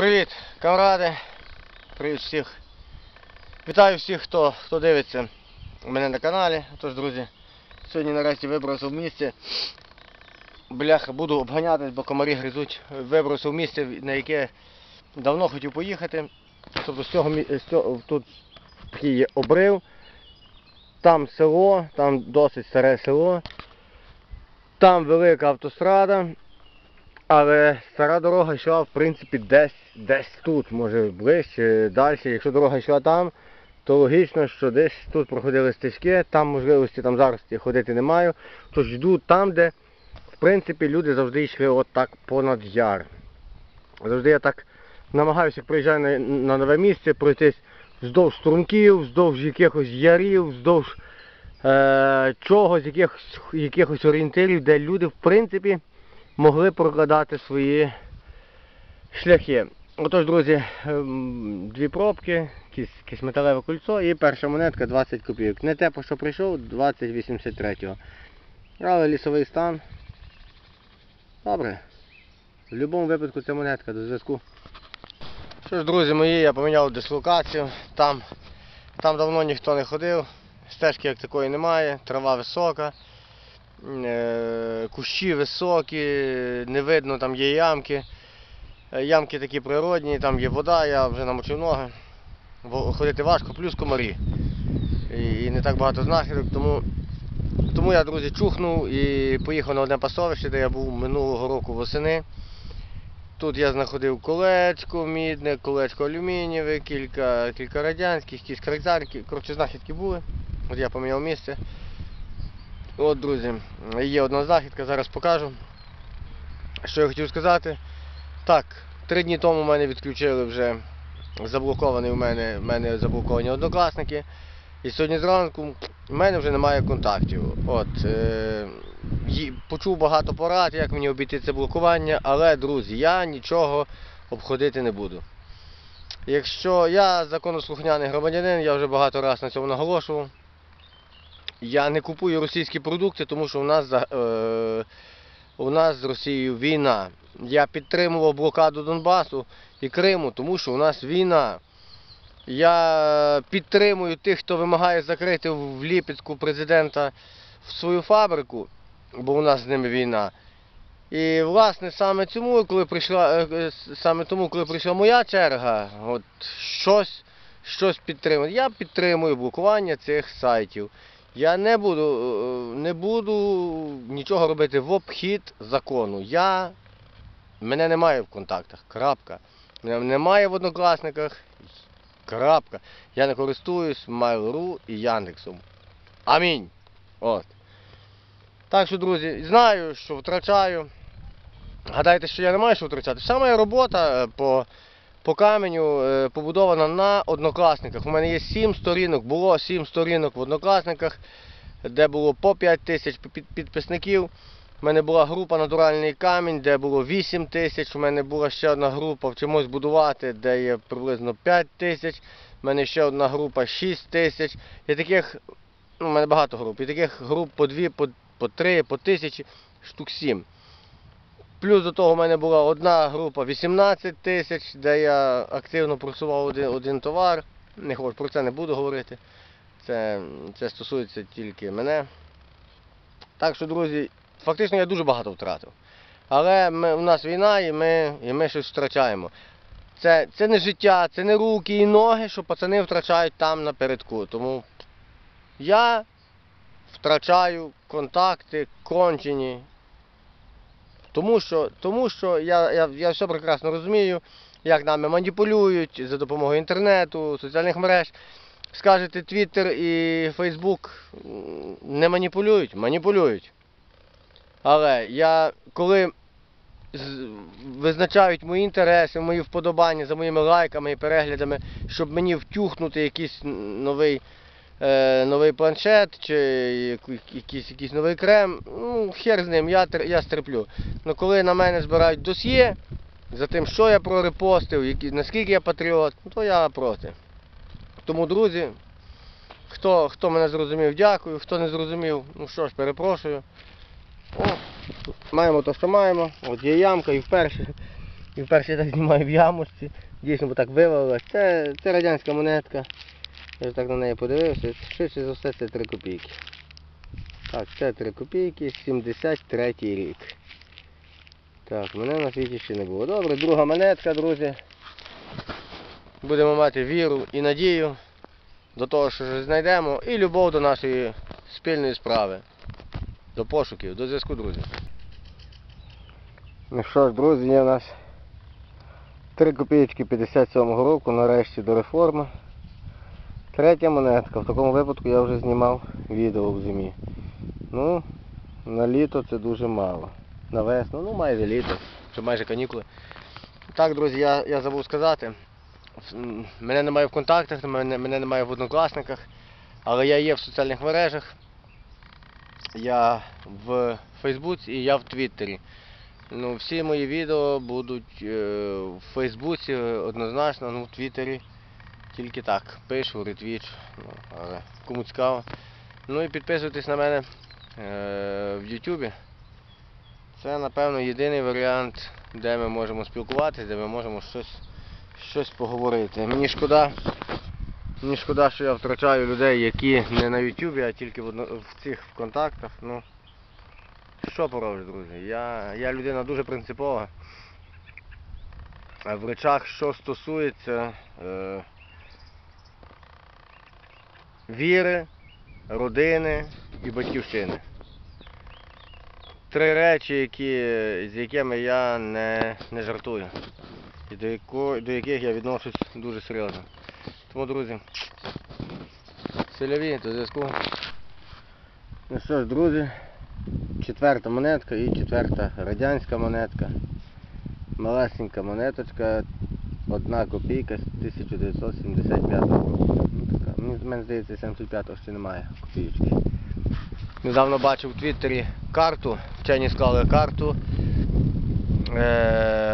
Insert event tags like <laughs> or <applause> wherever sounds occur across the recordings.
Привіт, камради. Привіт всіх. Вітаю всіх, хто, хто дивиться мене на каналі. Тож, друзі, сьогодні нарешті вибрався в місце. Бляха, буду обганятись, бо комарі гризуть. Вибрався в місце, на яке давно хотів поїхати. Тобто з цього, з цього тут такий є обрив. Там село, там досить старе село. Там велика автострада. Але стара дорога йшла, в принципі, десь, десь тут, може ближче, далі. Якщо дорога йшла там, то логічно, що десь тут проходили стежки, там можливості там зараз ходити не маю. Тож йду там, де в принципі люди завжди йшли отак понад яр. Завжди я так намагаюся, як приїжджаю на, на нове місце, пройтись вздовж струнків, вздовж якихось ярів, вздовж е, чогось, якихось, якихось орієнтирів, де люди, в принципі, могли прокладати свої шляхи. Отож, друзі, ем, дві пробки, якесь, металеве кольцо і перша монетка 20 копійок. Не те, по що прийшов, 2083-го. Але лісовий стан. Добре. В будь-якому випадку це монетка до зв'язку. Що ж, друзі мої, я поміняв дислокацію. Там, там давно ніхто не ходив. Стежки як такої немає, трава висока. Е, кущі високі, не видно, там є ямки. Е, Ямки такі природні, там є вода, я вже намочив ноги. Ходити важко, плюс комарі. І, не так багато знахідок, тому, тому я, друзі, чухнув і поїхав на одне пасовище, де я був минулого року восени. Тут я знаходив колечко мідне, колечко алюмінієве, кілька, кілька радянських, якісь крайцарки. Коротше, знахідки були. От я поміняв місце. От, друзі, є одна знахідка, зараз покажу. Що я хотів сказати. Так, три дні тому мене відключили вже заблоковані у мене, в мене заблоковані однокласники. І сьогодні зранку в мене вже немає контактів. От, е, почув багато порад, як мені обійти це блокування, але, друзі, я нічого обходити не буду. Якщо я законослухняний громадянин, я вже багато разів на цьому наголошував. Я не купую російські продукти, тому що у нас, е, у нас з Росією війна. Я підтримував блокаду Донбасу і Криму, тому що у нас війна. Я підтримую тих, хто вимагає закрити в Ліпецьку президента в свою фабрику, бо у нас з ними війна. І власне саме цьому, коли прийшла е, е, саме тому, коли прийшла моя черга, от щось, щось підтримати. Я підтримую блокування цих сайтів. Я не буду, е, не буду нічого робити в обхід закону. Я, мене немає в контактах. Крапка. Мене немає в однокласниках. Крапка. Я не користуюсь Mail.ru і Яндексом. Амінь. От. Так що, друзі, знаю, що втрачаю. Гадайте, що я не маю що втрачати. Вся моя робота е, по, по каменю е, побудована на однокласниках. У мене є 7 сторінок, було 7 сторінок в однокласниках, де було по 5 тисяч підписників. У мене була група Натуральний камінь, де було 8 тисяч. У мене була ще одна група Вчимось будувати, де є приблизно 5 тисяч. У мене ще одна група 6 тисяч. І таких, ну, у мене багато груп. І таких груп по 2, по, по 3, по тисячі, штук 7. Плюс до того в мене була одна група 18 тисяч, де я активно просував один, один товар. Не хочу, про це не буду говорити. Це, це стосується тільки мене. Так що, друзі, фактично я дуже багато втратив. Але ми, у нас війна і ми, і ми щось втрачаємо. Це, це не життя, це не руки і ноги, що пацани втрачають там напередку. Тому я втрачаю контакти кончені. Тому що, тому що я, я, я все прекрасно розумію, як нами маніпулюють за допомогою інтернету, соціальних мереж. Скажете, Твіттер і Фейсбук не маніпулюють? Маніпулюють. Але я коли визначають мої інтереси, мої вподобання за моїми лайками і переглядами, щоб мені втюхнути якийсь новий, е, новий планшет чи якийсь, якийсь новий крем, ну, хер з ним, я, я стерплю. Ну коли на мене збирають досьє за тим, що я прорепостив, які, наскільки я патріот, ну, то я проти. Тому, друзі, хто, хто мене зрозумів, дякую, хто не зрозумів, ну що ж, перепрошую. О, маємо те, що маємо. От є ямка і вперше І вперше я так знімаю в ямочці. Дійсно, бо так вивалилось. Це, це радянська монетка. Я ж так на неї подивився. Швидше за все це 3 копійки. Так, це 3 копійки, 73 рік. Так, мене на світі ще не було. Добре, друга монетка, друзі. Будемо мати віру і надію до того, що знайдемо, і любов до нашої спільної справи. До пошуків, до зв'язку, друзі. Ну що ж, друзі, є в нас 3 копійки 57-го року, нарешті до реформи. Третя монетка. В такому випадку я вже знімав відео в зимі. Ну, на літо це дуже мало. На весну, ну майже літо, вже майже канікули. Так, друзі, я, я забув сказати. Мене немає в контактах, мене, мене немає в однокласниках, але я є в соціальних мережах. Я в Фейсбуці і я в Твіттері. Ну, всі мої відео будуть е, в Фейсбуці однозначно, ну в Твіттері тільки так. Пишу, ретвіч, ну, але кому цікаво. Ну і підписуйтесь на мене е, в Ютубі. Це, напевно, єдиний варіант, де ми можемо спілкуватися, де ми можемо щось, щось поговорити. Мені шкода, мені шкода, що я втрачаю людей, які не на Ютубі, а тільки в, одно, в цих в контактах. Ну, що пороблю, друзі? Я, я людина дуже принципова. В речах, що стосується е, віри, родини і батьківщини. Три речі, які, з якими я не, не жартую. І до, яко, до яких я відношусь дуже серйозно. Тому, друзі, селяві до зв'язку. Ну що ж, друзі, четверта монетка і четверта радянська монетка. Малесенька монеточка, одна копійка з 1975 року. Ну, така. Мені здається, 75-го ще немає копійки. Недавно бачив у Твіттері карту, вчені склали карту. Е-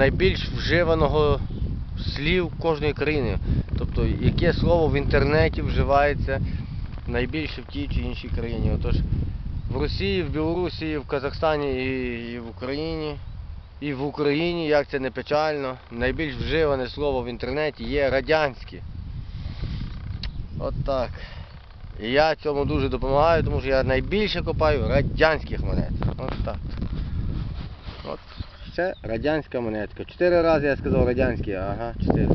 найбільш вживаного слів кожної країни. Тобто, яке слово в інтернеті вживається найбільше в тій чи іншій країні. Отож, в Росії, в Білорусі, в Казахстані і, в Україні. І в Україні, як це не печально, найбільш вживане слово в інтернеті є радянське. От так. І я цьому дуже допомагаю, тому що я найбільше копаю радянських монет. От так. От. Це радянська монетка. Чотири рази я сказав радянські, ага, чотири.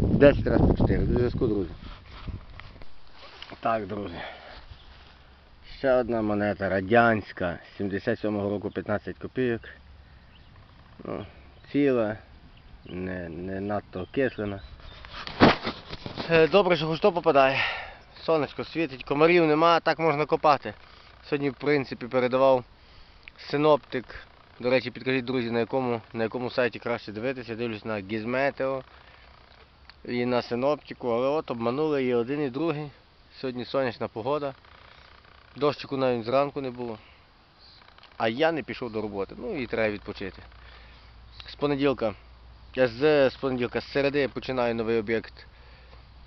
Десять разів по чотири. До зв'язку, друзі. Так, друзі. Ще одна монета радянська, 77-го року 15 копійок. Ну, ціла, не, не надто окислена. Е, Добре, що хоч то попадає. Сонечко світить, комарів нема, так можна копати. Сьогодні, в принципі, передавав синоптик. До речі, підкажіть, друзі, на якому, на якому сайті краще дивитися. Дивлюсь на Gizmeteo і на синоптику, але от обманули і один, і другий. Сьогодні сонячна погода. Дощику навіть зранку не було. А я не пішов до роботи. Ну і треба відпочити. З понеділка. З, з понеділка, з середи починаю новий об'єкт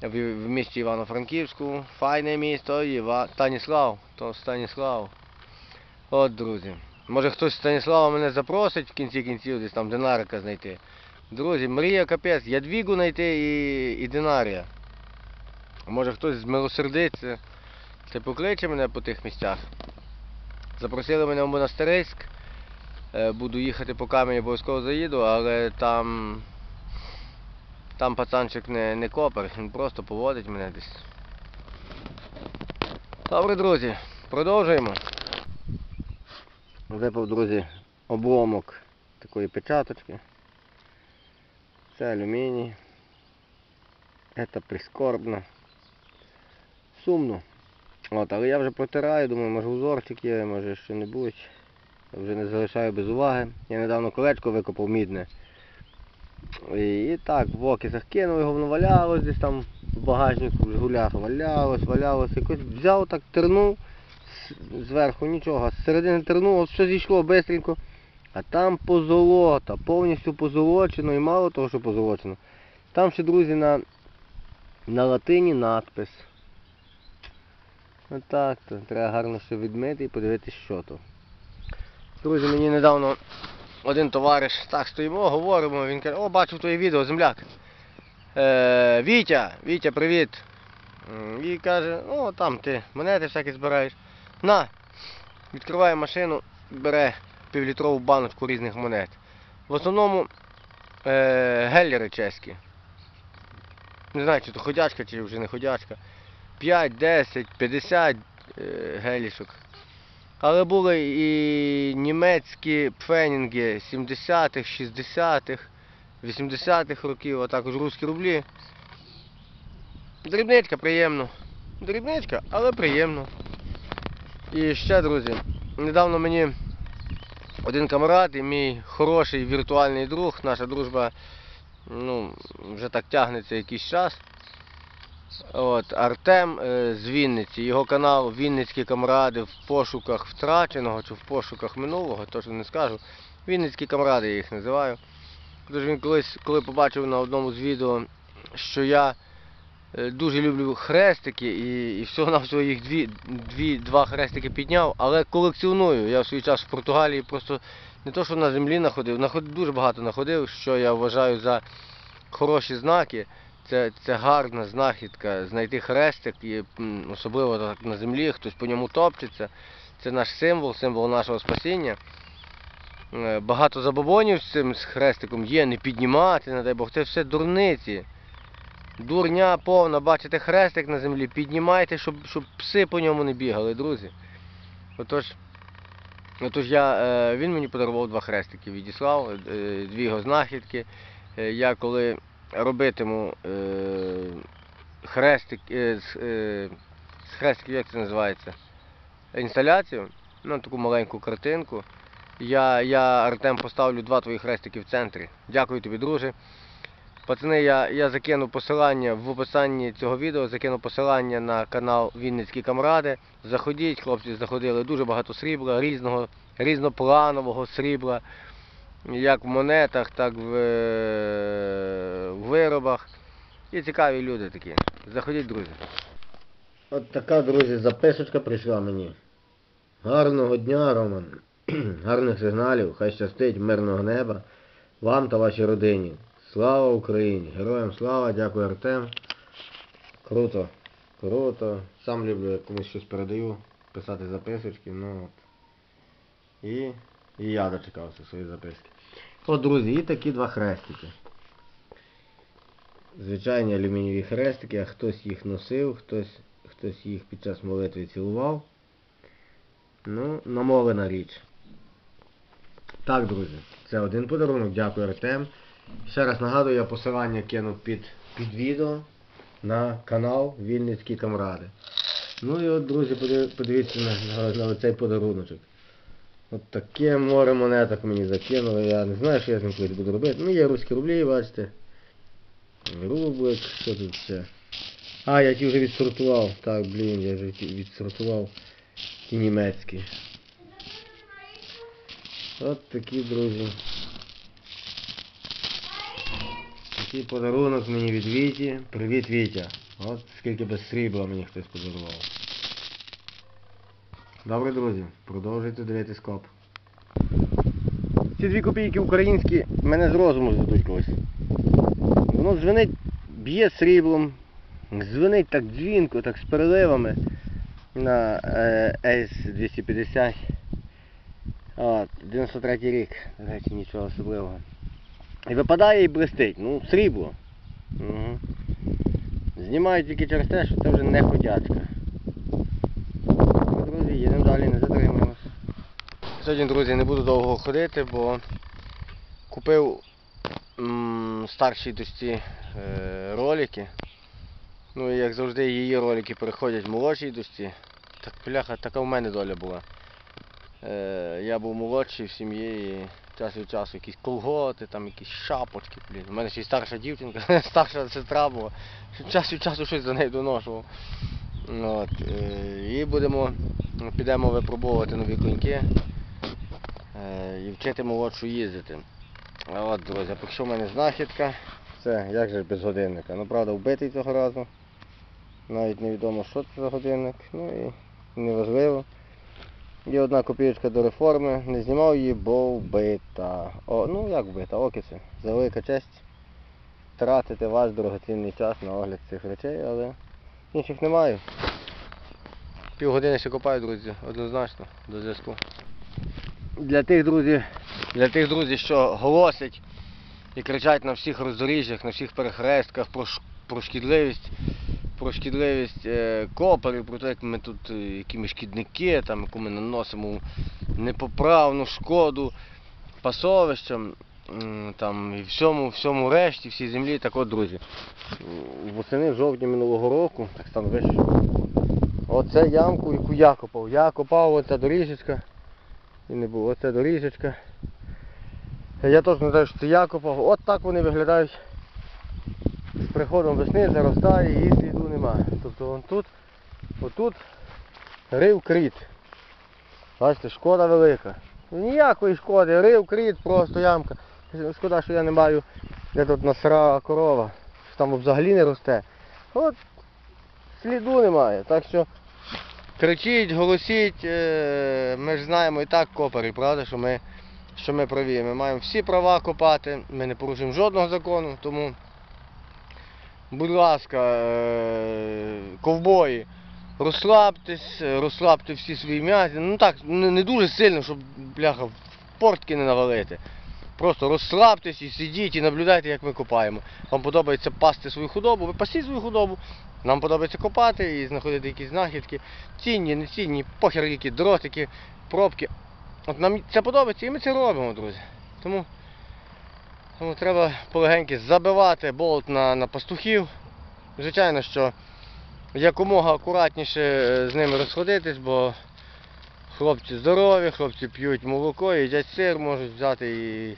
в, в місті Івано-Франківську. Файне місто, Іва... Станіслав. То Станіслав. От, друзі. Може хтось з Станіслава мене запросить в кінці кінців десь там динарика знайти. Друзі, мрія капець, Ядвігу знайти і, і динарія. Може хтось змилосердиться. Це покличе мене по тих місцях. Запросили мене в Монастириськ. Е, Буду їхати по камені, обов'язково заїду, але там. Там пацанчик не, не копер, він просто поводить мене десь. Добре, друзі, продовжуємо. Випав, друзі, обломок такої печаточки. Це алюміній. Це прискорбно. Сумно. От, але я вже протираю, думаю, може узорчик є, може що-небудь. Я вже не залишаю без уваги. Я недавно колечко викопав мідне. І, і так, в окисах кинув його, воно валялось десь там в багажнику, в жгулях валялось, валялось. Якось взяв так, тернув зверху нічого, з середини тернув, все зійшло бистренько. А там позолота, повністю позолочено і мало того, що позолочено. Там ще, друзі, на, на латині надпис. Отак то. Треба гарно все відмити і подивитися, що то. Друзі, мені недавно один товариш, так стоїмо, говоримо, він каже, о, бачив твоє відео, земляк. Е, Вітя, Вітя, привіт. І каже, о, там ти монети всякі збираєш. На, відкриває машину, бере півлітрову баночку різних монет. В основному е, геллери чеські. Не знаю, чи то ходячка, чи вже не ходячка. 5, 10, 50 е, гелішок. Але були і німецькі пфенінги 70-х, 60-х, 80-х років, а також русські рублі. Дрібничка приємно. Дрібничка, але приємно. І ще, друзі, недавно мені один камарад і мій хороший віртуальний друг, наша дружба ну, вже так тягнеться якийсь час. От, Артем е, з Вінниці, його канал Вінницькі камради в пошуках втраченого чи в пошуках минулого, точно не скажу. Вінницькі камради я їх називаю. Тож він колись, коли побачив на одному з відео, що я дуже люблю хрестики і, і всього на всього їх дві, дві, два хрестики підняв, але колекціоную. Я в свій час в Португалії просто не то, що на землі знаходив, наход- дуже багато знаходив, що я вважаю за хороші знаки. Це, це гарна знахідка, знайти хрестик, і, особливо так на землі, хтось по ньому топчеться. Це наш символ, символ нашого спасіння. Е, Багато забобонів з цим з хрестиком є, не піднімати, не дай Бог, це все дурниці. Дурня повна, бачите хрестик на землі, піднімайте, щоб, щоб пси по ньому не бігали, друзі. Отож, отож я, е, він мені подарував два хрестики, відіслав, е, дві його знахідки. Е, Я коли робитиму хрестик, з хрестиків, як це називається? Інсталяцію, ну таку маленьку картинку. Я, я Артем поставлю два твої хрестики в центрі. Дякую тобі, друже. Пацани, я, я закину посилання в описанні цього відео, закину посилання на канал Вінницькі камради. Заходіть, хлопці заходили дуже багато срібла, різного, різнопланового срібла, як в монетах, так в, е, в виробах. І цікаві люди такі. Заходіть, друзі. От така, друзі, записочка прийшла мені. Гарного дня, Роман. <clears throat> Гарних сигналів, хай щастить, мирного неба. Вам та вашій родині. Слава Україні! Героям слава, дякую Артем. Круто, круто. Сам люблю, як комусь щось передаю, писати записочки, ну от. І, і я дочекався свої записки. От, друзі, і такі два хрестики. Звичайні алюмінієві хрестики, а хтось їх носив, хтось, хтось їх під час молитви цілував. Ну, намовлена річ. Так, друзі, це один подарунок, дякую Артем. Ще раз нагадую, я посилання кину під, під відео на канал Вінницькі камради. Ну і от, друзі, подивіться на, на, цей подаруночок. От таке море монеток мені закинули. Я не знаю, що я з ним колись буду робити. Ну, є руські рублі, бачите. Рублик, що тут ще? А, я ті вже відсортував. Так, блін, я вже відсортував ті німецькі. От такі, друзі. Такий подарунок мені від Віті. Привіт, Вітя. От скільки без срібла мені хтось подарував. Добре, друзі, продовжуйте дивитись коп. Ці дві копійки українські мене з розуму зведуть колись. Воно дзвенить, б'є сріблом, дзвенить так дзвінко, так з переливами на е, Ace 250. От, 93 рік, до речі, нічого особливого. І випадає і блистить. Ну, срібло. Угу. Знімаю тільки через те, що це вже не ходячка. Ну, друзі, їдемо далі, не затримуємось. Сьогодні, друзі, не буду довго ходити, бо купив старшій дочці е, ролики. Ну і як завжди її ролики переходять молодшій дочці. Так, бляха, така в мене доля була. Е, я був молодший в сім'ї і час від часу якісь колготи, там якісь шапочки, блін. У мене ще й старша дівчинка, <laughs> старша сестра була. Час від часу щось за нею доношував. От, е, і будемо, підемо випробовувати нові коньки е, і вчити молодшу їздити. От, друзі, поки що в мене знахідка. Це як же без годинника. Ну правда вбитий цього разу. Навіть невідомо що це за годинник. Ну і неважливо. Є одна копійочка до реформи, не знімав її, бо вбита. О, ну як вбита, окиси. За велика честь тратити ваш дорогоцінний час на огляд цих речей, але інших немає. Півгодини ще копаю, друзі, однозначно, до зв'язку. Для тих друзів, для тих друзів, що голосять і кричать на всіх роздоріжжях, на всіх перехрестках про, про шкідливість, про шкідливість е, коперів, про те, як ми тут, е, які шкідники, там, яку ми наносимо непоправну шкоду пасовищам, там, і всьому, всьому решті, всій землі. Так от, друзі, восени в жовтні минулого року, так стан вище. Оце ямку, яку я копав. Я копав оця доріжечка. І не було. Оце доріжечка. Я точно знаю, що це я копав. От так вони виглядають. З приходом весни заростає і немає. Тобто вон тут, отут рив кріт. Бачите, шкода велика. Ніякої шкоди, рив кріт, просто ямка. Шкода, що я не маю, де тут насра корова, що там взагалі не росте. От сліду немає. Так що кричіть, голосіть, е, ми ж знаємо і так копери, правда, що ми, що ми праві. Ми маємо всі права копати, ми не порушуємо жодного закону, тому, будь ласка, е, ковбої, розслабтесь, е, розслабте всі свої м'язи. Ну так, не, дуже сильно, щоб бляха в портки не навалити. Просто розслабтесь і сидіть і наблюдайте, як ми копаємо. Вам подобається пасти свою худобу, ви пасіть свою худобу. Нам подобається копати і знаходити якісь знахідки. Цінні, не цінні, похер які дротики, пробки. От нам це подобається і ми це робимо, друзі. Тому, тому треба полегеньки забивати болт на, на пастухів. Звичайно, що якомога акуратніше е, з ними розходитись, бо хлопці здорові, хлопці п'ють молоко, їдять сир, можуть взяти і,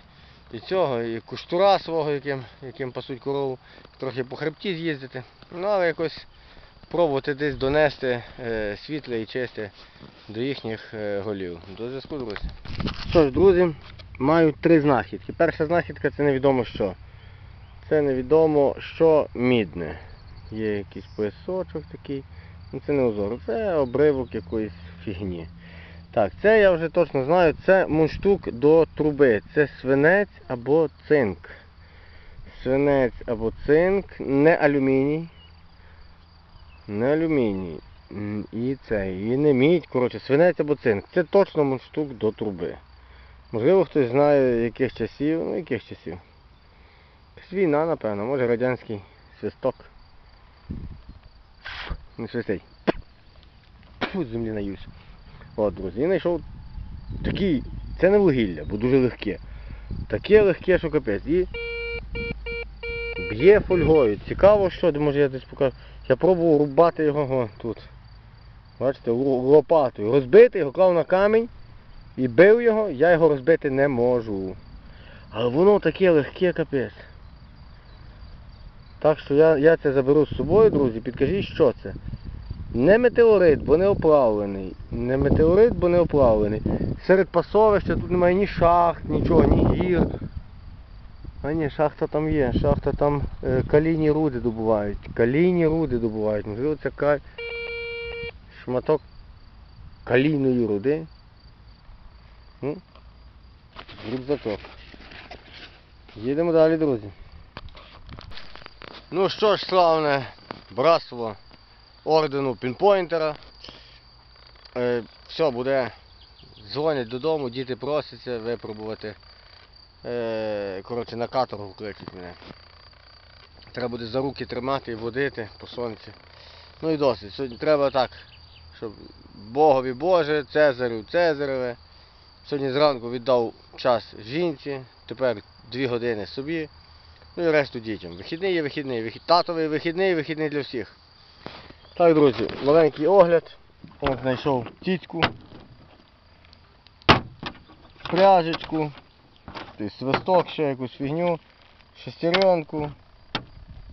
і цього, і куштура свого, яким, яким пасуть корову, трохи по хребті з'їздити. Ну, але якось пробувати десь донести е, світле і чисте до їхніх е, голів. До зв'язку, друзі. Що ж, друзі, маю три знахідки. Перша знахідка це невідомо що. Це невідомо що мідне. Є якийсь поясочок такий. Ну це не узор, це обривок якоїсь фігні. Так, це я вже точно знаю, це мундштук до труби. Це свинець або цинк. Свинець або цинк, не алюміній. Не алюміній. І це, і не мідь, коротше, свинець або цинк. Це точно мундштук до труби. Можливо, хтось знає яких часів, ну яких часів. Війна, напевно, може радянський свисток. Не свистить. Фу, з землі наюсь. От, друзі, і знайшов такий, це не вугілля, бо дуже легке. Таке легке, що капець. І б'є фольгою. Цікаво, що, може я десь покажу. Я пробував рубати його тут. Бачите, лопатою. Розбити його, клав на камінь і бив його, я його розбити не можу. Але воно таке легке капець. Так що я, я це заберу з собою, друзі, підкажіть, що це. Не метеорит, бо не оплавлений. Не метеорит, бо не оплавлений. Серед пасовища тут немає ні шахт, нічого, ні гір. А ні, шахта там є. Шахта там е, калійні руди добувають. Калійні руди добувають. Можливо, це ка... шматок калійної руди. Ну, рюкзачок. Їдемо далі, друзі. Ну що ж, славне братство ордену пінпойнтера. Е, все, буде. Дзвонять додому, діти просяться випробувати. Е, коротше, на каторгу кличуть мене. Треба буде за руки тримати і водити по сонці. Ну і досить. Сьогодні треба так, щоб Богові Боже, Цезарю Цезареве. Сьогодні зранку віддав час жінці, тепер дві години собі. Ну і решту дітям. Вихідний є вихідний, вихід... татовий вихідний, вихідний для всіх. Так, друзі, маленький огляд. От знайшов тітку, пряжечку, свисток, ще якусь фігню, шестеренку,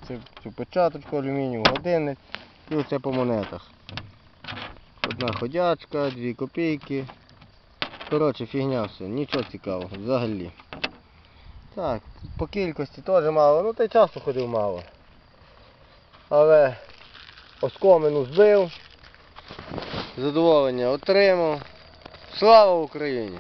цю, цю печаточку алюмінієву, годинник і оце по монетах. Одна ходячка, дві копійки. Коротше, фігня все, нічого цікавого, взагалі. Так, по кількості теж мало, ну та й часу ходив мало. Але оскомину збив, задоволення отримав, Слава Україні!